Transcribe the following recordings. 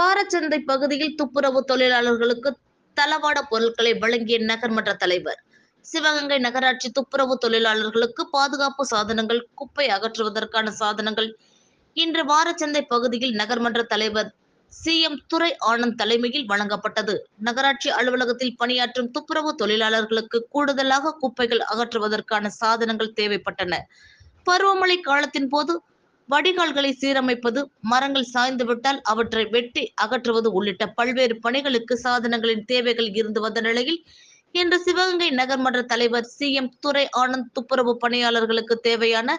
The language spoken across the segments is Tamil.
வாரச்சந்தை பகுதியில் துப்புரவு தொழிலாளர்களுக்கு தளவாட பொருட்களை வழங்கிய நகர்மன்ற தலைவர். சிவகங்கை நகராட்சி துப்புரவு தொழிலாளர்களுக்கு பாதுகாப்பு சாதனங்கள் குப்பை அகற்றுவதற்கான சாதனங்கள். இன்று வாரச்சந்தை பகுதியில் நகர்மன்ற தலைவர் சி. எம். துரை ஆனந்த் தலைமையில் வழங்கப்பட்டது. நகராட்சி அலுவலகத்தில் பணியாற்றும் துப்புரவு தொழிலாளர்களுக்கு கூடுதலாக குப்பைகள் அகற்றுவதற்கான சாதனங்கள் தேவைப்பட்டன. பருவமழை காலத்தின் போது வடிகால்களை சீரமைப்பது மரங்கள் சாய்ந்துவிட்டால் அவற்றை வெட்டி அகற்றுவது உள்ளிட்ட பல்வேறு பணிகளுக்கு சாதனங்களின் தேவைகள் இருந்து வந்த நிலையில் இன்று சிவகங்கை நகர்மன்ற தலைவர் சி எம் துரை ஆனந்த் துப்புரவு பணியாளர்களுக்கு தேவையான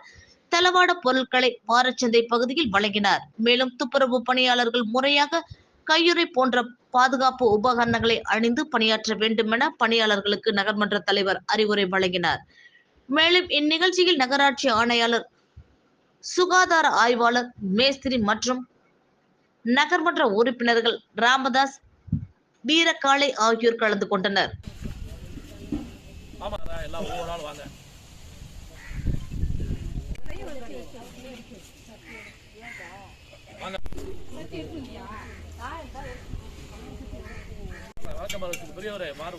தளவாட பொருட்களை வாரச்சந்தை பகுதியில் வழங்கினார். மேலும் துப்புரவு பணியாளர்கள் முறையாக கையுறை போன்ற பாதுகாப்பு உபகரணங்களை அணிந்து பணியாற்ற வேண்டும் என பணியாளர்களுக்கு நகர்மன்ற தலைவர் அறிவுரை வழங்கினார். மேலும் இந்நிகழ்ச்சியில் நகராட்சி ஆணையாளர் சுகாதார ஆய்வாளர் மேஸ்திரி மற்றும் நகர்மன்ற உறுப்பினர்கள் ராமதாஸ் வீரகாளை ஆகியோர் கலந்து கொண்டனர். ஆமா அதான் வாங்க பெரியவரே மாறு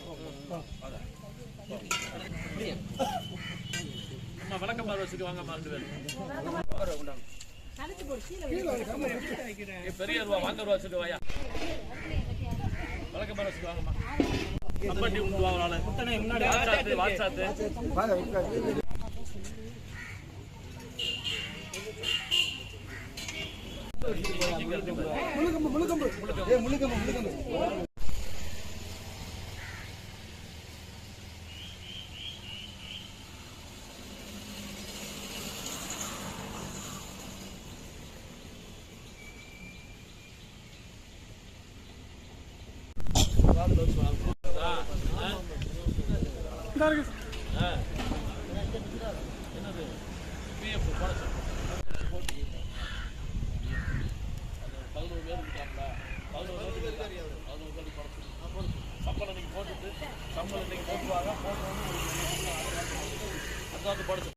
வணக்கம் அரசுக்கு வாங்க ரெண்டு பெரிய ரூபா வாங்க ரூபா வச்சுட்டு வாயா வணக்கம் கம்பட்டி வாட்ஸ்அப் வாட்ஸ்அப் பதினோரு பேர் இருக்காங்களா பதினோரு பேர் பதினோரு பேர் போட சம்பளம் நீங்கள் போட்டுட்டு சம்பளம் நீங்கள் போட்டுவாங்க போட்டு வந்து அந்த படுத்து